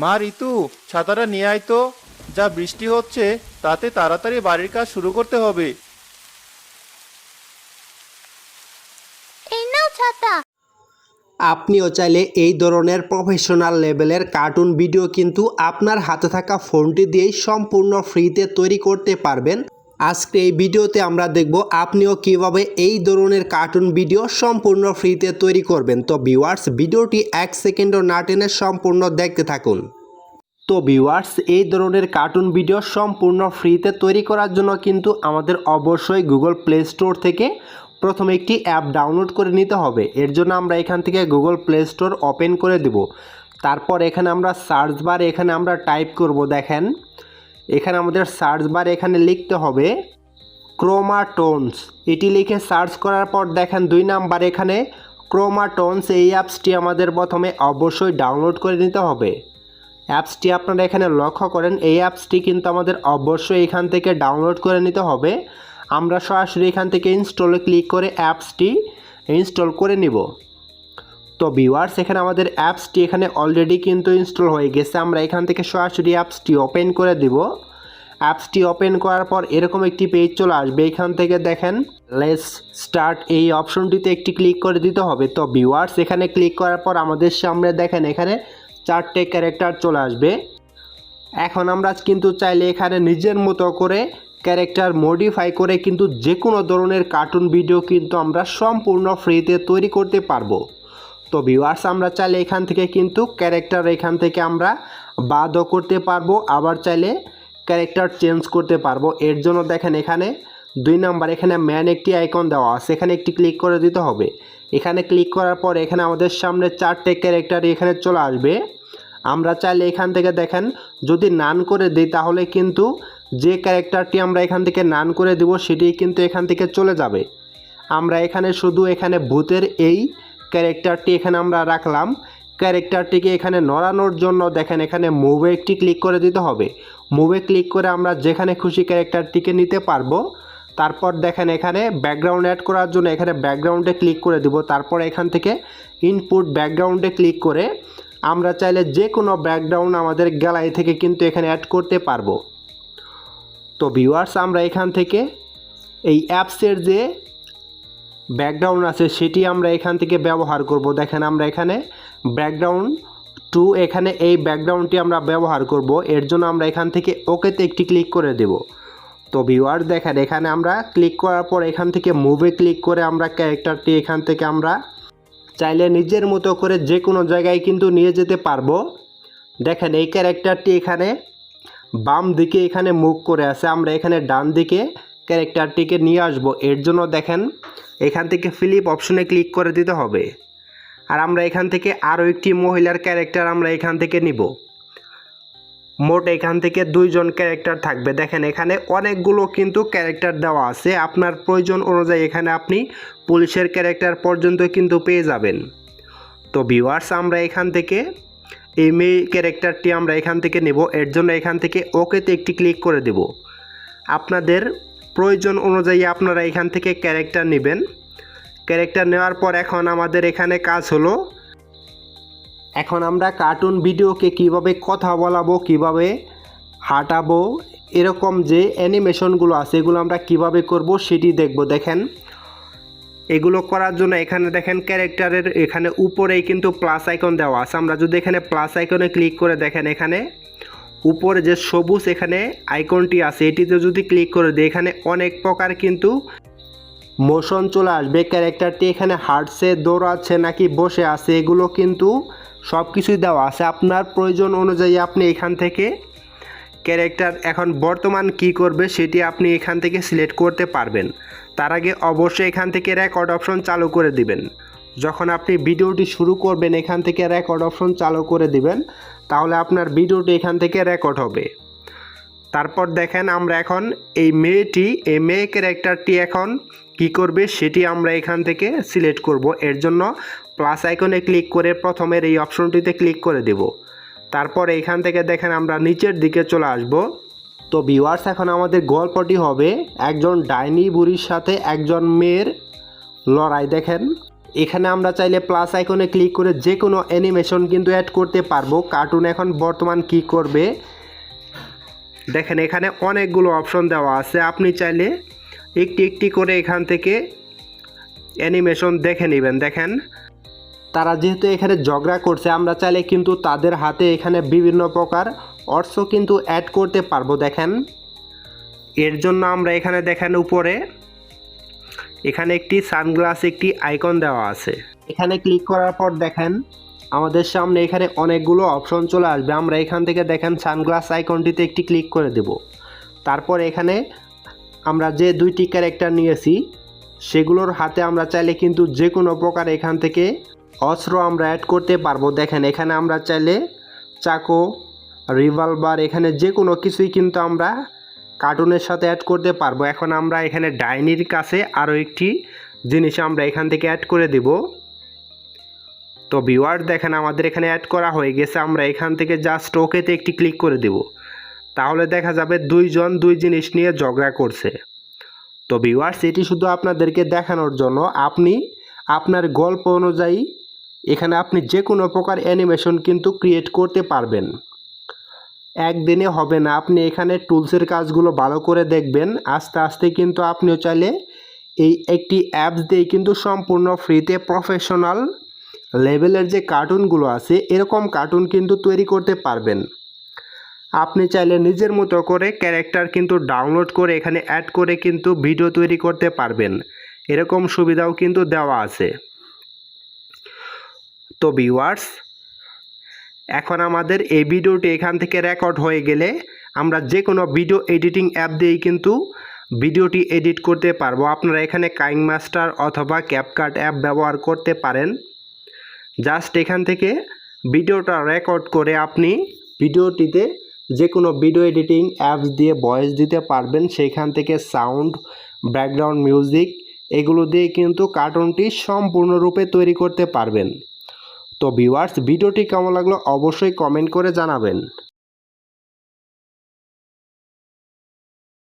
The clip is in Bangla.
মা ঋতু ছাতাটা নিয়ে আয় তো। যা বৃষ্টি হচ্ছে তাতে তাড়াতাড়ি বাড়ির কাজ শুরু করতে হবে। এই নাও ছাতা। আপনিও চাইলে এই ধরনের প্রফেশনাল লেভেলের কার্টুন ভিডিও কিন্তু আপনার হাতে থাকা ফোনটি দিয়েই সম্পূর্ণ ফ্রিতে তৈরি করতে পারবেন। আজকে এই ভিডিওতে আমরা দেখব আপনিও কীভাবে এই ধরনের কার্টুন ভিডিও সম্পূর্ণ ফ্রিতে তৈরি করবেন। তো ভিউয়ার্স ভিডিওটি এক সেকেন্ডও না টেনে সম্পূর্ণ দেখতে থাকুন। তো ভিউয়ার্স এই ধরনের কার্টুন ভিডিও সম্পূর্ণ ফ্রিতে তৈরি করার জন্য কিন্তু আমাদের অবশ্যই গুগল প্লে স্টোর থেকে প্রথমে একটি অ্যাপ ডাউনলোড করে নিতে হবে। এর জন্য আমরা এখান থেকে গুগল প্লে স্টোর ওপেন করে দেব। তারপর এখানে আমরা সার্চ বার এখানে আমরা টাইপ করব, দেখেন। এখানে আমাদের সার্চ বার এখানে লিখতে হবে ক্রোমাটোনস এটি লিখে সার্চ করার পর দেখেন দুই নাম্বার এখানে ক্রোমাটোনস এই অ্যাপসটি আমাদের প্রথমে অবশ্যই ডাউনলোড করে নিতে হবে। অ্যাপসটি আপনারা এখানে লক্ষ্য করেন, এই অ্যাপসটি কিন্তু আমাদের অবশ্যই এখান থেকে ডাউনলোড করে নিতে হবে। আমরা সরাসরি এখান থেকে ইনস্টলে ক্লিক করে অ্যাপসটি ইনস্টল করে নিব। তো ভিউয়ার্স এখানে আমাদের অ্যাপসটি এখানে অলরেডি কিন্তু ইনস্টল হয়ে গেছে। আমরা এখান থেকে সরাসরি অ্যাপসটি ওপেন করে দিব। অ্যাপসটি ওপেন করার পর এরকম একটি পেজ চলে আসবে। এখান থেকে দেখেন লেস স্টার্ট এই অপশনটিতে একটি ক্লিক করে দিতে হবে। তো ভিউয়ার্স এখানে ক্লিক করার পর আমাদের সামনে দেখেন, এখানে চারটে ক্যারেক্টার চলে আসবে। এখন আমরা কিন্তু চাইলে এখানে নিজের মতো করে ক্যারেক্টার মডিফাই করে কিন্তু যে কোনো ধরনের কার্টুন ভিডিও কিন্তু আমরা সম্পূর্ণ ফ্রিতে তৈরি করতে পারব। তো ভিউয়ার্স আমরা চাইলে এখান থেকে কিন্তু ক্যারেক্টার এখান থেকে আমরা বাদও করতে পারব, আবার চাইলে ক্যারেক্টার চেঞ্জ করতে পারব। এর জন্য দেখেন এখানে দুই নাম্বার এখানে ম্যান একটি আইকন দেওয়া এখানে একটি ক্লিক করে দিতে হবে। এখানে ক্লিক করার পর এখানে আমাদের সামনে চারটে ক্যারেক্টার এখানে চলে আসবে। আমরা চাইলে এখান থেকে দেখেন, যদি নান করে দিই, তাহলে কিন্তু যে ক্যারেক্টারটি আমরা এখান থেকে নান করে দিব সেটি কিন্তু এখান থেকে চলে যাবে। আমরা এখানে শুধু এখানে ভূতের এই ক্যারেক্টারটি এখানে আমরা রাখলাম। ক্যারেক্টারটিকে এখানে নড়ানোর জন্য দেখেন এখানে মুভে একটি ক্লিক করে দিতে হবে। মুভে ক্লিক করে আমরা যেখানে খুশি ক্যারেক্টারটিকে নিতে পারব। তারপর দেখেন এখানে ব্যাকগ্রাউন্ড অ্যাড করার জন্য এখানে ব্যাকগ্রাউন্ডে ক্লিক করে দিব। তারপর এখান থেকে ইনপুট ব্যাকগ্রাউন্ডে ক্লিক করে আমরা চাইলে যে কোনো ব্যাকগ্রাউন্ড আমাদের গ্যালারি থেকে কিন্তু এখানে অ্যাড করতে পারব। তো ভিউয়ার্স আমরা এখান থেকে এই অ্যাপসের যে ব্যাকগ্রাউন্ড আছে, সেটি আমরা এখান থেকে ব্যবহার করব। দেখেন আমরা এখানে ব্যাকগ্রাউন্ড টু এখানে এই ব্যাকগ্রাউন্ডটি আমরা ব্যবহার করব। এর জন্য আমরা এখান থেকে ওকেতে একটি ক্লিক করে দেব। তো ভিউয়ার দেখেন, এখানে আমরা ক্লিক করার পর এখান থেকে মুভে ক্লিক করে আমরা ক্যারেক্টারটি এখান থেকে আমরা চাইলে নিজের মতো করে যে কোনো জায়গায় কিন্তু নিয়ে যেতে পারব। দেখেন, এই ক্যারেক্টারটি এখানে বাম দিকে এখানে মুখ করে আছে। আমরা এখানে ডান দিকে ক্যারেক্টারটিকে নিয়ে আসব। এর জন্য দেখেন এখান থেকে ফিলিপ অপশনে ক্লিক করে দিতে হবে। আর আমরা এখান থেকে আরও একটি মহিলার ক্যারেক্টার আমরা এখান থেকে নিব। মোট এখান থেকে দুইজন ক্যারেক্টার থাকবে। দেখেন, এখানে অনেকগুলো কিন্তু ক্যারেক্টার দেওয়া আছে। আপনার প্রয়োজন অনুযায়ী এখানে আপনি পুলিশের ক্যারেক্টার পর্যন্ত কিন্তু পেয়ে যাবেন। তো ভিউয়ার্স আমরা এখান থেকে এই মেয়ে ক্যারেক্টারটি আমরা এখান থেকে নেব। এর জন্য এখান থেকে ওকেতে একটি ক্লিক করে দেব। আপনাদের প্রয়োজন অনুযায়ী আপনারা এখান থেকে ক্যারেক্টার নেবেন। ক্যারেক্টার নেওয়ার পর এখন আমাদের এখানে কাজ হলো। এখন আমরা কার্টুন ভিডিওকে কীভাবে কথা বলাবো, কীভাবে হাঁটাবো, এরকম যে অ্যানিমেশনগুলো আছে, এগুলো আমরা কীভাবে করব সেটি দেখব, দেখেন। এগুলো করার জন্য এখানে দেখেন ক্যারেক্টারের এখানে উপরেই কিন্তু প্লাস আইকন দেওয়া আছে। আমরা যদি এখানে প্লাস আইকনে ক্লিক করে দেখেন এখানে উপরে যে সবুজ এখানে আইকনটি আছে, এটিতে যদি ক্লিক করে দিই এখানে অনেক প্রকার কিন্তু মোশন চলে আসবে। ক্যারেক্টারটি এখানে হাঁটছে, দৌড়াচ্ছে নাকি বসে আছে, এগুলো কিন্তু সব কিছুই দেওয়া আছে। আপনার প্রয়োজন অনুযায়ী আপনি এখান থেকে ক্যারেক্টার এখন বর্তমান কি করবে, সেটি আপনি এখান থেকে সিলেক্ট করতে পারবেন। তার আগে অবশ্যই এখান থেকে রেকর্ড অপশন চালু করে দিবেন। যখন আপনি ভিডিওটি শুরু করবেন, এখান থেকে রেকর্ড অপশন চালু করে দিবেন, তাহলে আপনার ভিডিওটি এখান থেকে রেকর্ড হবে। তারপর দেখেন আমরা এখন এই মেয়েটি, এই মেয়ে ক্যারেক্টারটি এখন কি করবে, সেটি আমরা এখান থেকে সিলেক্ট করব। এর জন্য প্লাস আইকনে ক্লিক করে প্রথমের এই অপশনটিতে ক্লিক করে দেব। তারপর এইখান থেকে দেখেন আমরা নিচের দিকে চলে আসব। তো ভিউয়ার্স এখন আমাদের গল্পটি হবে একজন ডাইনি বুড়ির সাথে একজন মেয়ের লড়াই। দেখেন এখানে আমরা চাইলে প্লাস আইকনে ক্লিক করে যে কোনো অ্যানিমেশন কিন্তু অ্যাড করতে পারব। কার্টুন এখন বর্তমান কি করবে? দেখেন, এখানে অনেকগুলো অপশন দেওয়া আছে। আপনি চাইলে একটি একটি করে এখান থেকে অ্যানিমেশন দেখে নেবেন। দেখেন, তারা যেহেতু এখানে ঝগড়া করছে, আমরা চাইলে কিন্তু তাদের হাতে এখানে বিভিন্ন প্রকার অর্থ কিন্তু অ্যাড করতে পারব। দেখেন, এর জন্য আমরা এখানে দেখেন উপরে এখানে একটি সানগ্লাস, একটি আইকন দেওয়া আছে। এখানে ক্লিক করার পর দেখেন, আমাদের সামনে এখানে অনেকগুলো অপশন চলে আসবে। আমরা এখান থেকে দেখেন সানগ্লাস আইকনটিতে একটি ক্লিক করে দেব। তারপর এখানে আমরা যে দুইটি ক্যারেক্টার নিয়েছি, সেগুলোর হাতে আমরা চাইলে কিন্তু যে কোনো প্রকার এখান থেকে অস্ত্র আমরা অ্যাড করতে পারব। দেখেন, এখানে আমরা চাইলে চাকো রিভলভার এখানে যে কোনো কিছুই কিন্তু আমরা কার্টুনের সাথে অ্যাড করতে পারব। এখন আমরা এখানে ডাইনির কাছে আরও একটি জিনিস আমরা এখান থেকে অ্যাড করে দেব। তো ভিউয়ার দেখেন, আমাদের এখানে অ্যাড করা হয়ে গেছে। আমরা এখান থেকে জাস্ট ওকেতে একটি ক্লিক করে দেব। তাহলে দেখা যাবে দুইজন দুই জিনিস নিয়ে ঝগড়া করছে। তো ভিউয়ার্স এটি শুধু আপনাদেরকে দেখানোর জন্য। আপনি আপনার গল্প অনুযায়ী এখানে আপনি যে কোনো প্রকার অ্যানিমেশন কিন্তু ক্রিয়েট করতে পারবেন। একদিনে হবে না। আপনি এখানে টুলসের কাজগুলো ভালো করে দেখবেন। আস্তে আস্তে কিন্তু আপনিও চাইলে এই একটি অ্যাপস দিয়ে কিন্তু সম্পূর্ণ ফ্রিতে প্রফেশনাল লেভেলের যে কার্টুনগুলো আছে, এরকম কার্টুন কিন্তু তৈরি করতে পারবেন। আপনি চাইলে নিজের মতো করে ক্যারেক্টার কিন্তু ডাউনলোড করে এখানে অ্যাড করে কিন্তু ভিডিও তৈরি করতে পারবেন। এরকম সুবিধাও কিন্তু দেওয়া আছে। তো ভিউয়ার্স এখন আমাদের এই ভিডিওটি এখান থেকে রেকর্ড হয়ে গেলে আমরা যে কোনো ভিডিও এডিটিং অ্যাপ দিয়েই কিন্তু ভিডিওটি এডিট করতে পারব। আপনারা এখানে কাইং মাস্টার অথবা ক্যাপকাট অ্যাপ ব্যবহার করতে পারেন। জাস্ট এখান থেকে ভিডিওটা রেকর্ড করে আপনি ভিডিওটিতে যে কোনো ভিডিও এডিটিং অ্যাপস দিয়ে ভয়েস দিতে পারবেন। সেইখান থেকে সাউন্ড ব্যাকগ্রাউন্ড মিউজিক এগুলো দিয়ে কিন্তু কার্টুনটি সম্পূর্ণরূপে তৈরি করতে পারবেন। তো ভিউয়ার্স ভিডিওটি কেমন লাগল অবশ্যই কমেন্ট করে জানাবেন।